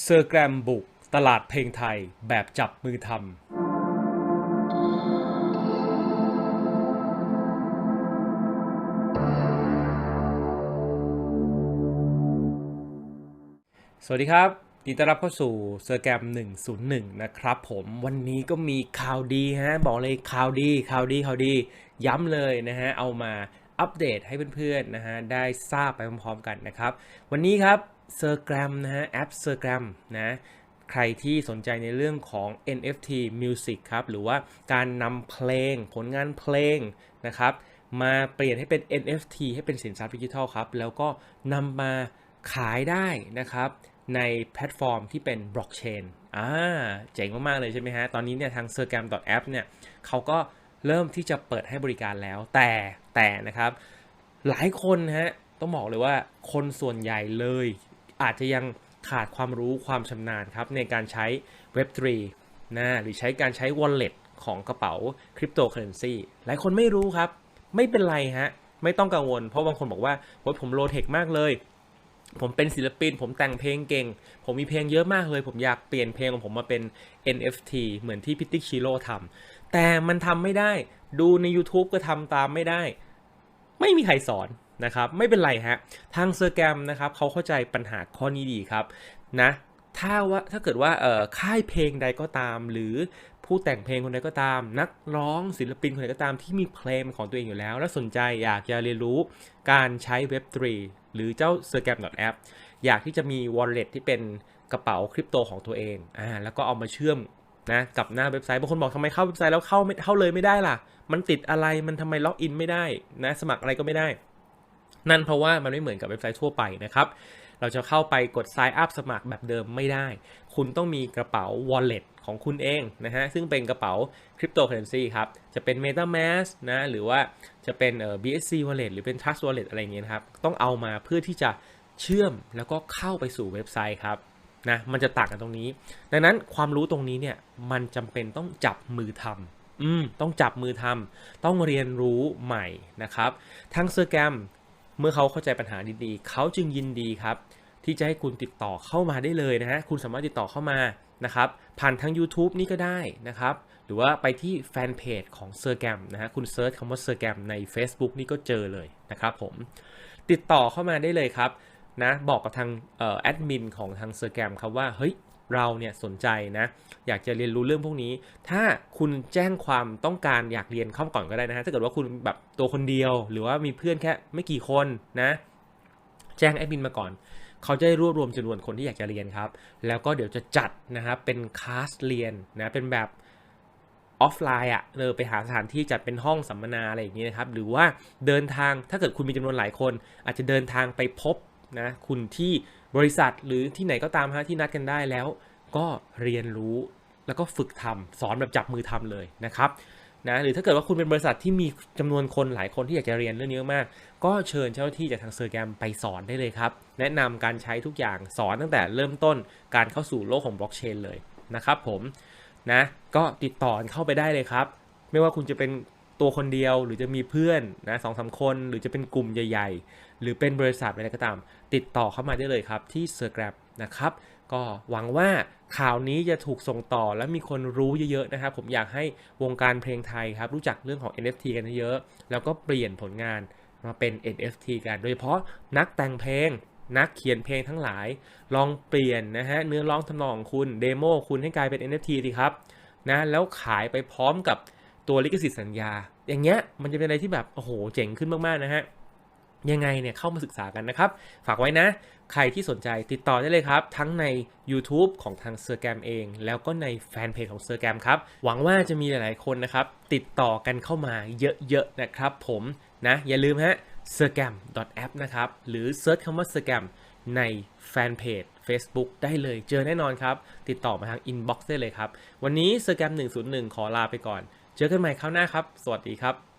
เซอร์แกรมบุก ตลาดเพลงไทยแบบจับมือทำสวัสดีครับยินดีต้อนรับเข้าสู่เซอร์แกรม101 นะครับผมวันนี้ก็มีข่าวดีฮะ บอกเลยข่าวดีข่าวดีข่าวดี ย้ำเลยนะฮะ เอามาอัปเดตให้เพื่อนๆนะฮะ ได้ทราบไปพร้อมๆกันนะครับ วันนี้ครับ เซอร์แกรมนะฮะแอปเซอร์แกรมนะใครที่สนใจในเรื่องของ NFT Music ครับ หรือว่าการนำเพลงผลงานเพลงนะครับมาเปลี่ยนให้เป็น NFT ให้เป็นสินทรัพย์ดิจิทัลครับ แล้วก็นำมาขายได้นะครับ ในแพลตฟอร์มที่เป็นบล็อกเชนอ่าเจ๋งมาก ๆ เลยใช่ไหมฮะ ตอนนี้เนี่ยทาง s e r g a m app เนี่ยเขาก็เริ่มที่จะเปิดให้บริการแล้ว แต่แต่นะครับ หลายคนฮะ ต้องบอกเลยว่าคนส่วนใหญ่เลย อาจจะยังขาดความรู้ความชำนาญครับในการใช้ Web3 นะหรือใช้การใช้ Wallet ของกระเป๋าคริปโตเคอเรนซีหลายคนไม่รู้ครับ ไม่เป็นไรฮะ ไม่ต้องกังวล เพราะบางคนบอกว่าโอ้ยผมโลเทคมากเลย ผมเป็นศิลปิน ผมแต่งเพลงเก่ง ผมมีเพลงเยอะมากเลย ผมอยากเปลี่ยนเพลงของผมมาเป็น NFT เหมือนที่พิติชิโร่ทำแต่มันทำไม่ได้ ดูใน YouTube ก็ทำตามไม่ได้ ไม่มีใครสอนนะครับไม่เป็นไรฮะทางเซอร์แกรมนะครับเขาเข้าใจปัญหาข้อนี้ดีครับนะถ้าว่าถ้าเกิดว่าเออค่ายเพลงใดก็ตาม หรือผู้แต่งเพลงคนใดก็ตาม นักร้องศิลปินคนใดก็ตามที่มีเพลงของตัวเองอยู่แล้ว และสนใจอยากจะเรียนรู้การใช้ Web3 หรือเจ้า s e r g a m app อยากที่จะมี wallet ที่เป็นกระเป๋าคริปโตของตัวเองอ่าแล้วก็เอามาเชื่อมนะกับหน้าเว็บไซต์บางคนบอกทำไมเข้าเว็บไซต์แล้วเข้าไม่เข้าเลยไม่ได้ล่ะ มันติดอะไรมันทำไมล็อกอินไม่ได้นะสมัครอะไรก็ไม่ได้ นั่นเพราะว่ามันไม่เหมือนกับเว็บไซต์ทั่วไปนะครับ เราจะเข้าไปกด sign up สมัครแบบเดิมไม่ได้ คุณต้องมีกระเป๋า wallet ของคุณเองนะฮะ ซึ่งเป็นกระเป๋า cryptocurrency ครับ จะเป็น metamask นะ หรือว่าจะเป็นเอ่อ BSC wallet หรือเป็น trust wallet อะไรเงี้ยครับ ต้องเอามาเพื่อที่จะเชื่อมแล้วก็เข้าไปสู่เว็บไซต์ครับนะ มันจะต่างกันตรงนี้ ดังนั้นความรู้ตรงนี้เนี่ย มันจำเป็นต้องจับมือทำอืมต้องจับมือทำต้องเรียนรู้ใหม่นะครับ ทางเซอร์แกรม เมื่อเขาเข้าใจปัญหาดีๆ เขาจึงยินดีครับ ที่จะให้คุณติดต่อเข้ามาได้เลยนะฮะคุณสามารถติดต่อเข้ามานะครับผ่านทาง YouTube นี่ก็ได้นะครับหรือว่าไปที่แฟนเพจของเซอร์แกรมนะฮะคุณเซิร์ชคำว่าเซอร์แกรมใน Facebook นี่ก็เจอเลยนะครับผมติดต่อเข้ามาได้เลยครับนะบอกกับทางแอดมินของทางเซอร์แกรมครับว่าเฮ้ย เราเนี่ยสนใจนะอยากจะเรียนรู้เรื่องพวกนี้ ถ้าคุณแจ้งความต้องการอยากเรียนเข้าก่อนก็ได้นะฮะถ้าเกิดว่าคุณแบบตัวคนเดียว หรือว่ามีเพื่อนแค่ไม่กี่คนนะ แจ้งแอดมินมาก่อนเขาจะได้รวบรวมจำนวนคนที่อยากจะเรียนครับ แล้วก็เดี๋ยวจะจัดนะครับเป็นคลาสเรียนนะเป็นแบบออฟไลน์อะเออไปหาสถานที่จัดเป็นห้องสัมมนาอะไรอย่างนี้นะครับ หรือว่าเดินทางถ้าเกิดคุณมีจำนวนหลายคน อาจจะเดินทางไปพบ นะคุณที่บริษัทหรือที่ไหนก็ตามฮะที่นัดกันได้แล้ว ก็เรียนรู้แล้วก็ฝึกทำสอนแบบจับมือทำเลยนะครับนะหรือถ้าเกิดว่าคุณเป็นบริษัทที่มีจำนวนคนหลายคนที่อยากจะเรียนเรื่องนี้มาก ก็เชิญเจ้าหน้าที่จากทางเซอร์แกรมไปสอนได้เลยครับ แนะนำการใช้ทุกอย่างสอนตั้งแต่เริ่มต้นการเข้าสู่โลกของบล็อกเชนเลยนะครับผมนะก็ติดต่อเข้าไปได้เลยครับ ไม่ว่าคุณจะเป็น ตัวคนเดียวหรือจะมีเพื่อนนะสองสามคน หรือจะเป็นกลุ่มใหญ่ๆ หรือเป็นบริษัทอะไรก็ตาม ติดต่อเข้ามาได้เลยครับที่เซอร์แกรมนะครับก็หวังว่าข่าวนี้จะถูกส่งต่อและมีคนรู้เยอะๆนะครับ ผมอยากให้วงการเพลงไทยครับ รู้จักเรื่องของ NFT กันเยอะๆแล้วก็เปลี่ยนผลงานมาเป็น NFT กัน โดยเฉพาะนักแต่งเพลง นักเขียนเพลงทั้งหลาย ลองเปลี่ยนนะฮะเนื้อร้องทำนองของคุณเดโมคุณให้กลายเป็น NFT ดีครับนะแล้วขายไปพร้อมกับ ตัวลิขสิทธิ์สัญญา อย่างเงี้ยมันจะเป็นอะไรที่แบบโอ้โหเจ๋งขึ้นมากๆนะฮะยังไงเนี่ยเข้ามาศึกษากันนะครับ ฝากไว้นะ ใครที่สนใจติดต่อได้เลยครับ ทั้งใน YouTube ของทางเซอร์แกรมเอง แล้วก็ในแฟนเพจของเซอร์แกรมครับ หวังว่าจะมีหลายๆคนนะครับ ติดต่อกันเข้ามาเยอะๆนะครับผมนะอย่าลืมฮะ s e r g a m app นะครับ หรือเซิร์ชคำว่า s e r g a m ในแฟนเพจ Facebook ได้เลยเจอแน่นอนครับ ติดต่อมาทาง Inbox ได้เลยครับ วันนี้ s e r g a m 101 ขอลาไปก่อน เจอกันใหม่คราวหน้าครับ สวัสดีครับ